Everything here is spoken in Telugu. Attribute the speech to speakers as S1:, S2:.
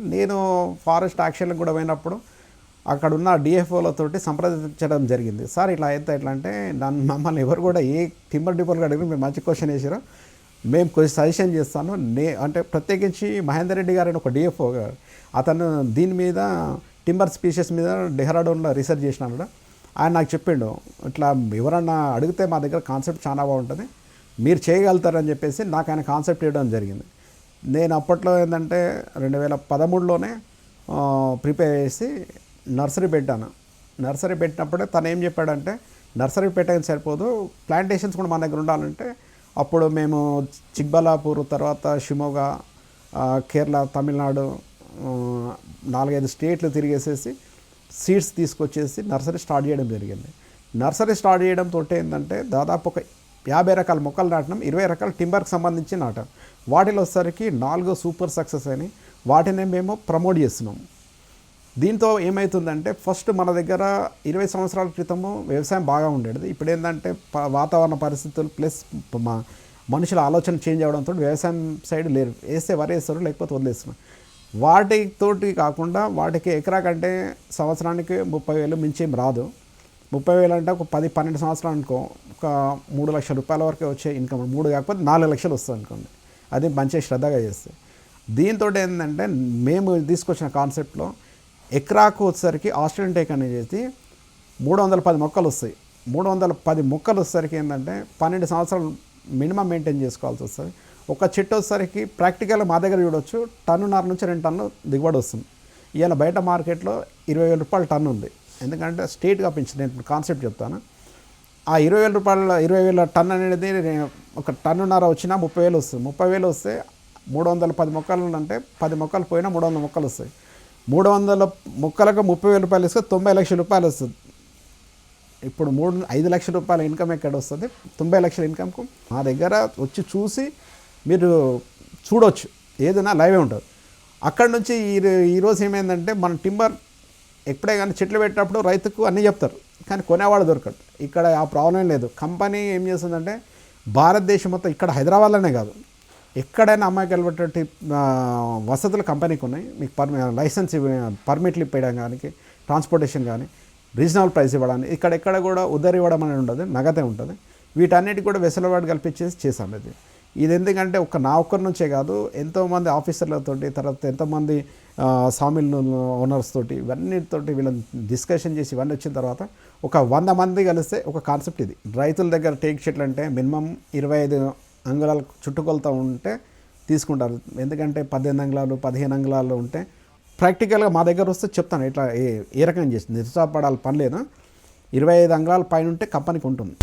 S1: నేను ఫారెస్ట్ యాక్షన్లకు కూడా పోయినప్పుడు అక్కడ ఉన్న డిఎఫ్ఓలతోటి సంప్రదించడం జరిగింది. సార్ ఇట్లా అయితే ఎట్లా అంటే నన్ను మమ్మల్ని ఎవరు కూడా ఏ టింబర్ డిపోలు అడిగి మీరు మంచి క్వశ్చన్ వేసారు మేము కొంచెం సజెషన్ చేస్తాను. నే అంటే ప్రత్యేకించి మహేందర్ రెడ్డి గారు ఒక డిఎఫ్ఓ గారు అతను దీని మీద టింబర్ స్పీషీస్ మీద డెహ్రాడూన్లో రీసెర్చ్ చేసినాడు కూడా. ఆయన నాకు చెప్పిండు ఇట్లా ఎవరన్నా అడిగితే మా దగ్గర కాన్సెప్ట్ చాలా బాగుంటుంది. మీరు చేయగలుగుతారని చెప్పేసి నాకు ఆయన కాన్సెప్ట్ ఇవ్వడం జరిగింది. నేను అప్పట్లో ఏంటంటే రెండు వేల పదమూడులోనే ప్రిపేర్ చేసి నర్సరీ పెట్టాను. నర్సరీ పెట్టినప్పుడే తను ఏం చెప్పాడంటే నర్సరీ పెట్టడం సరిపోదు ప్లాంటేషన్స్ కూడా మన దగ్గర ఉండాలంటే అప్పుడు మేము చిక్బలాపూర్ తర్వాత షిమోగా కేరళ తమిళనాడు నాలుగైదు స్టేట్లు తిరిగేసేసి సీడ్స్ తీసుకొచ్చేసి నర్సరీ స్టార్ట్ చేయడం జరిగింది. నర్సరీ స్టార్ట్ చేయడంతో ఏంటంటే దాదాపు ఒక యాభై రకాల మొక్కలు నాటినాం ఇరవై రకాల టింబర్కి సంబంధించి నాటాం. వాటిలో వచ్చేసరికి నాలుగు సూపర్ సక్సెస్ అయినాయి వాటిని మేము ప్రమోట్ చేస్తున్నాం. దీంతో ఏమవుతుందంటే ఫస్ట్ మన దగ్గర ఇరవై సంవత్సరాల క్రితము వ్యవసాయం బాగా ఉండేది. ఇప్పుడు ఏంటంటే వాతావరణ పరిస్థితులు ప్లస్ మా మనుషుల ఆలోచన చేంజ్ అవడంతో వ్యవసాయం సైడ్ లేరు. వేస్తే వరి వేస్తారు లేకపోతే వదిలేస్తున్నారు. వాటితోటి కాకుండా వాటికి ఎకరా కంటే సంవత్సరానికి ముప్పై వేలు మించి ఏం రాదు. ముప్పై వేలు అంటే ఒక పది పన్నెండు సంవత్సరాలు అనుకో ఒక మూడు లక్షల రూపాయల వరకు వచ్చే ఇన్కమ్ మూడు కాకపోతే నాలుగు లక్షలు వస్తుంది అనుకోండి. అది మంచిగా శ్రద్ధగా చేస్తే. దీంతో ఏంటంటే మేము తీసుకొచ్చిన కాన్సెప్ట్లో ఎకరాకు వచ్చేసరికి ఆస్ట్రేలియన్ టేక్ అనేది చేసి మూడు వందల పది మొక్కలు వస్తాయి. మూడు వందల పది మొక్కలు వచ్చేసరికి ఏంటంటే పన్నెండు సంవత్సరాలు మినిమం మెయింటైన్ చేసుకోవాల్సి వస్తుంది. ఒక చెట్టు వచ్చేసరికి ప్రాక్టికల్గా మా దగ్గర చూడొచ్చు టన్నున్నర నుంచి రెండు టన్ను దిగుబడి వస్తుంది. ఇవాళ బయట మార్కెట్లో ఇరవై వేల రూపాయల టన్ను ఉంది. ఎందుకంటే స్టేట్గా పెంచింది. నేను కాన్సెప్ట్ చెప్తాను. ఆ ఇరవై వేల రూపాయల ఇరవై వేల టన్ అనేది నేను ఒక టన్నున్నర వచ్చినా ముప్పై వేలు వస్తుంది. ముప్పై వేలు వస్తే మూడు వందల పది మొక్కలు అంటే పది మొక్కలు పోయినా మూడు వందల మొక్కలు వస్తాయి. మూడు వందల మొక్కలకు ముప్పై వేల రూపాయలు ఇస్తే తొంభై లక్షల రూపాయలు వస్తుంది. ఇప్పుడు మూడు ఐదు లక్షల రూపాయల ఇన్కమ్ ఎక్కడ వస్తుంది? తొంభై లక్షల ఇన్కమ్కు. మా దగ్గర వచ్చి చూసి మీరు చూడవచ్చు ఏదైనా లైవే ఉంటుంది. అక్కడ నుంచి ఈ ఈరోజు ఏమైందంటే మన టింబర్ ఎప్పుడే కానీ చెట్లు పెట్టినప్పుడు రైతుకు అన్నీ చెప్తారు. కానీ కొనేవాడు దొరకడు. ఇక్కడ ఆ ప్రాబ్లం లేదు. కంపెనీ ఏం చేస్తుందంటే భారతదేశం మొత్తం ఇక్కడ హైదరాబాద్లోనే కాదు. ఎక్కడైనా అమ్మాయికి వెళ్ళబెట్టే వసతులు కంపెనీకి ఉన్నాయి. మీకు పర్మి లైసెన్స్ పర్మిట్లు ఇప్పేయడం కానీ ట్రాన్స్పోర్టేషన్ కానీ రీజనబుల్ ప్రైస్ ఇవ్వడానికి ఇక్కడ ఎక్కడ కూడా ఉదరి ఇవ్వడం అనేది ఉండదు నగదే ఉంటుంది. వీటన్నిటికి కూడా వెసులుబాటు కల్పించేసి చేశాం ఇది. ఇది ఎందుకంటే ఒక నా ఒక్కరి నుంచే కాదు ఎంతోమంది ఆఫీసర్లతోటి తర్వాత ఎంతోమంది సామిల్ ఓనర్స్ తోటి ఇవన్నిటితోటి వీళ్ళని డిస్కషన్ చేసి ఇవన్నీ వచ్చిన తర్వాత ఒక వంద మంది కలిస్తే ఒక కాన్సెప్ట్ ఇది. రైతుల దగ్గర టేక్ చెట్లు అంటే మినిమం ఇరవై ఐదు అంగుళాలు చుట్టుకొలత ఉంటే తీసుకుంటారు. ఎందుకంటే పద్దెనిమిది అంగుళాలు పదిహేను అంగుళాలు ఉంటే ప్రాక్టికల్గా మా దగ్గర వస్తే చెప్తాను. ఇట్లా ఏ ఏ రకంగా చేసి నిరుత్సాహపడాలి పని లేదా? ఇరవై ఐదు అంగుళాల పైన ఉంటే కంపెనీకి ఉంటుంది.